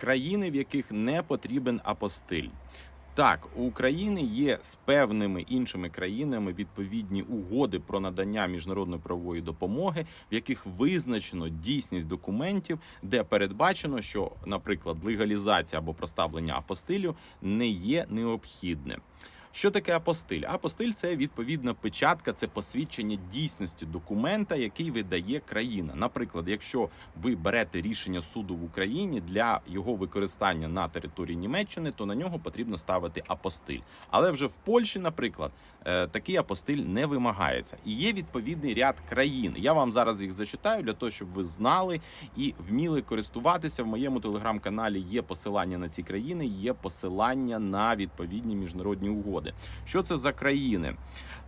країни, в яких не потрібен апостиль. Так, у України є з певними іншими країнами відповідні угоди про надання міжнародної правової допомоги, в яких визначено дійсність документів, де передбачено, що, наприклад, легалізація або проставлення апостилю не є необхідним. Що таке апостиль? Апостиль це відповідна печатка, це посвідчення дійсності документа, який видає країна. Наприклад, якщо ви берете рішення суду в Україні для його використання на території Німеччини, то на нього потрібно ставити апостиль. Але вже в Польщі, наприклад, е, такий апостиль не вимагається. І є відповідний ряд країн. Я вам зараз їх зачитаю для того, щоб ви знали і вміли користуватися. В моєму телеграм-каналі є посилання на ці країни, є посилання на відповідні міжнародні угоди. Що це за країни?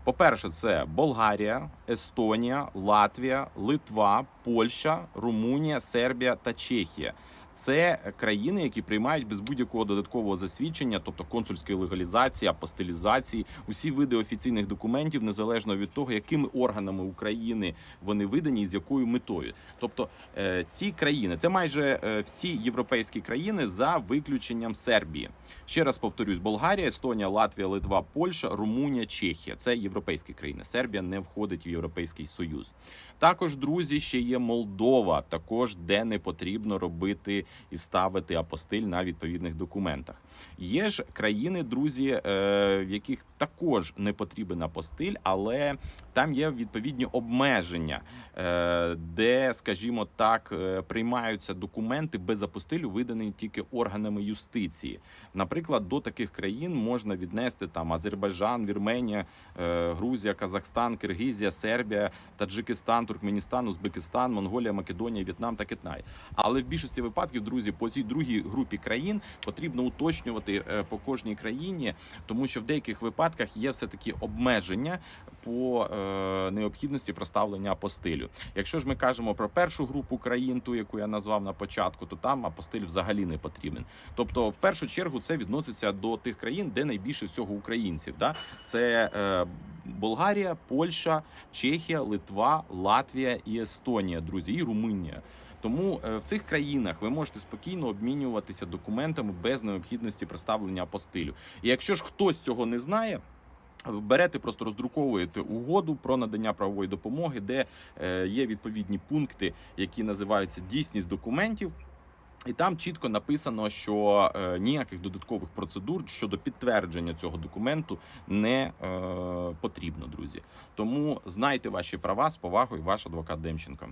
По-перше, це Болгарія, Естонія, Латвія, Литва, Польща, Румунія, Сербія та Чехія. Це країни, які приймають без будь-якого додаткового засвідчення, тобто консульської легалізації, апостилізації, усі види офіційних документів, незалежно від того, якими органами України вони видані і з якою метою. Тобто е, ці країни це майже е, всі європейські країни за виключенням Сербії. Ще раз повторюсь: Болгарія, Естонія, Латвія, Литва, Польща, Румунія, Чехія це європейські країни. Сербія не входить в Європейський Союз. Також друзі, ще є Молдова, також де не потрібно робити і ставити апостиль на відповідних документах. Є ж країни, друзі, е, в яких також не потрібен апостиль, але там є відповідні обмеження, е, де, скажімо так, е, приймаються документи без апостилю, видані тільки органами юстиції. Наприклад, до таких країн можна віднести там Азербайджан, Вірменія, Грузія, Казахстан, Киргизія, Сербія, Таджикистан, Туркменістан, Узбекистан, Монголія, Македонія, В'єтнам та Китай. Але в більшості випадків, друзі, по цій другій групі країн потрібно уточнювати е, по кожній країні, тому що в деяких випадках є все таки обмеження по е, необхідності проставлення апостилю. Якщо ж ми кажемо про першу групу країн, ту яку я назвав на початку, то там апостиль взагалі не потрібен. Тобто, в першу чергу, це відноситься до тих країн, де найбільше всього українців. Да? Це е, Болгарія, Польща, Чехія, Литва, Латвія і Естонія, друзі, і Румунія. Тому е, в цих країнах ви можете спокійно обмінюватися документами без необхідності проставлення апостилю. І якщо ж хтось цього не знає. Берете, просто роздруковуєте угоду про надання правової допомоги, де е, є відповідні пункти, які називаються дійсність документів. І там чітко написано, що е, ніяких додаткових процедур щодо підтвердження цього документу не е, потрібно, друзі. Тому знайте ваші права з повагою, ваш адвокат Демченко.